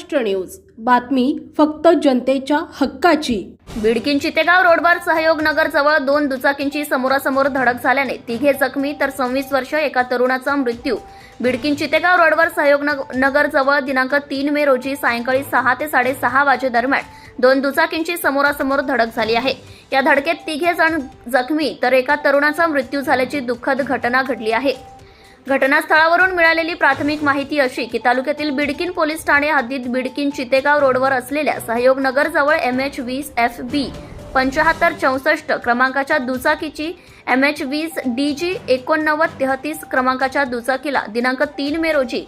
Maharashtra news. बातमी फक्त जनतेच्या हक्काची. बिडकीन चितेगाव रोडवर सहयोग नगर जवळ दोन दुचाकींची समोरासमोर धडक झाल्याने तिघे जखमी तर सव्वीस वर्ष एका तरुणाचा मृत्यू. बिडकीन चितेगाव रोडवर सहयोग नग- नगर जवळ दिनांक तीन मे रोजी सायंकाळी सहा ते साडेसहा वाजेदरम्यान दोन दुचाकींची समोरासमोर धडक झाली आहे. या धडकेत तिघे जण जखमी तर एका तरुणाचा मृत्यू झाल्याची दुःखद घटना घडली आहे. घटनास्थळावरून मिळालेली प्राथमिक माहिती अशी की तालुक्यातील बिडकिन पोलीस ठाणे हद्दीत बिडकिन चितेगाव रोडवर असलेल्या सहयोग नगरजवळ एम एच वीस एफ बी पंचाहत्तर चौसष्ट क्रमांकाच्या दुचाकीची एम एच वीस डी जी एकोणनव्वद तेहतीस क्रमांकाच्या दुचाकीला दिनांक तीन मे रोजी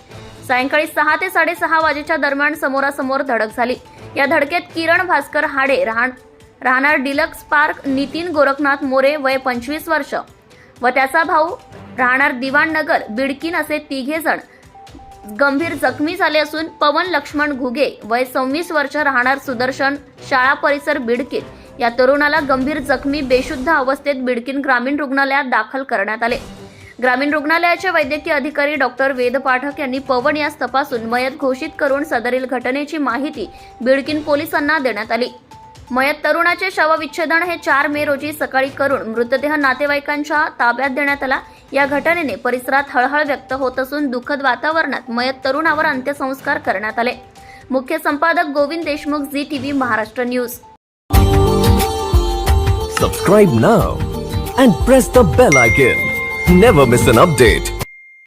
सायंकाळी सहा ते साडेसहा वाजेच्या दरम्यान समोरासमोर धडक झाली. या धडकेत किरण भास्कर हाडे राहण राहणार डिलक्स पार्क नितीन गोरखनाथ मोरे वय पंचवीस वर्ष व त्याचा भाऊ राहणार दिवाणनगर बिडकीन असे तिघे जण गंभीर जखमी झाले असून पवन लक्ष्मण घुगे वय सव्वीस वर्ष राहणार सुदर्शन शाळा परिसर बिडकीन. या तरुणाला गंभीर जखमी बेशुद्ध अवस्थेत बिडकीन ग्रामीण रुग्णालयात दाखल करण्यात आले. ग्रामीण रुग्णालयाचे वैद्यकीय अधिकारी डॉक्टर वेद पाठक यांनी पवन यास तपासून मयत घोषित करून सदरील घटनेची माहिती बिडकीन पोलिसांना देण्यात आली. मयत तरुणाचे शवविच्छेदन हे चार मे रोजी सकाळी करून मृतदेह नातेवाईकांच्या ताब्यात देण्यात आला. या घटनेने परिसरात हळहळ व्यक्त होत असून दुःखद वातावरणात मयत तरुणावर अंत्यसंस्कार करण्यात आले. मुख्य संपादक Govind Deshmukh Zee TV Maharashtra news. Subscribe now and press the bell icon never miss an update